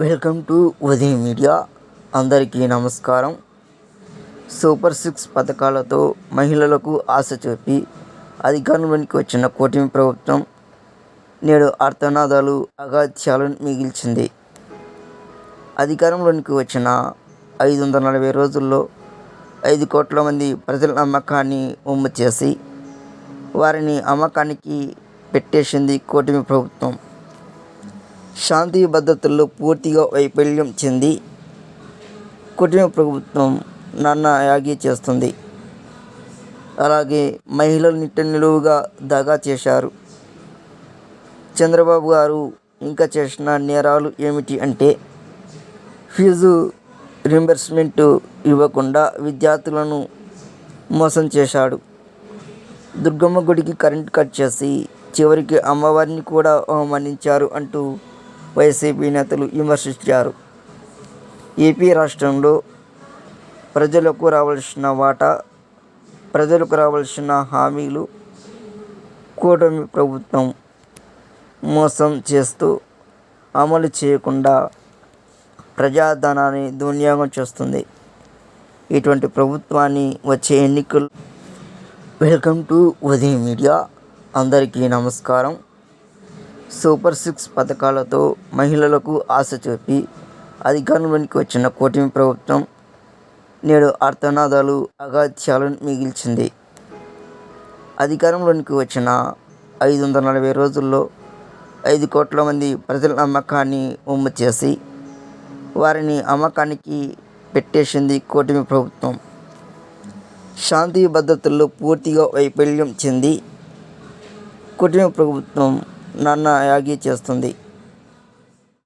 Welcome to Udayam media. అందరికీ నమస్కారం. Super six పథకాలతో మహిళలకు ఆశ చూపి అధికారంలోనికి వచ్చిన కూటమి ప్రభుత్వం నేడు అర్థనాదాలు అగాధ్యాలను మిగిల్చింది. అధికారంలోనికి వచ్చిన ఐదు వందల నలభై రోజుల్లో ఐదు కోట్ల మంది ప్రజల నమ్మకాన్ని ఉమ్ము చేసి వారిని అమ్మకానికి పెట్టేసింది కూటమి ప్రభుత్వం. శాంతి భద్రతల్లో పూర్తిగా వైఫల్యం చెంది కుటుంబ ప్రభుత్వం నాన్న యాగి చేస్తుంది. అలాగే మహిళలు నిట్ట నిలువుగా దగా చేశారు. చంద్రబాబు గారు ఇంకా చేసిన నేరాలు ఏమిటి అంటే ఫీజు రింబర్స్మెంట్ ఇవ్వకుండా విద్యార్థులను మోసం చేశాడు. దుర్గమ్మ గుడికి కరెంట్ కట్ చేసి చివరికి అమ్మవారిని కూడా అవమానించారు అంటూ వైసీపీ నేతలు విమర్శించారు. ఏపీ రాష్ట్రంలో ప్రజలకు రావాల్సిన వాటా ప్రజలకు రావాల్సిన హామీలు కూటమి ప్రభుత్వం మోసం చేస్తూ అమలు చేయకుండా ప్రజాధనాన్ని దుర్వినియోగం చేస్తుంది. ఇటువంటి ప్రభుత్వాన్ని వచ్చే ఎన్నికలు. Welcome to Udayam media. అందరికీ నమస్కారం. సూపర్ సిక్స్ పథకాలతో మహిళలకు ఆశ చూపి అధికారంలోనికి వచ్చిన కూటమి ప్రభుత్వం నేడు అర్థనాదాలు అగాధ్యాలను మిగిల్చింది. అధికారంలోనికి వచ్చిన ఐదు వందల నలభై రోజుల్లో ఐదు కోట్ల మంది ప్రజల నమ్మకాన్ని ఉమ్ము చేసి వారిని అమ్మకానికి పెట్టేసింది కూటమి ప్రభుత్వం. శాంతి భద్రతల్లో పూర్తిగా వైఫల్యం చెంది కుటుంబ ప్రభుత్వం నన్ను యాగి చేస్తుంది.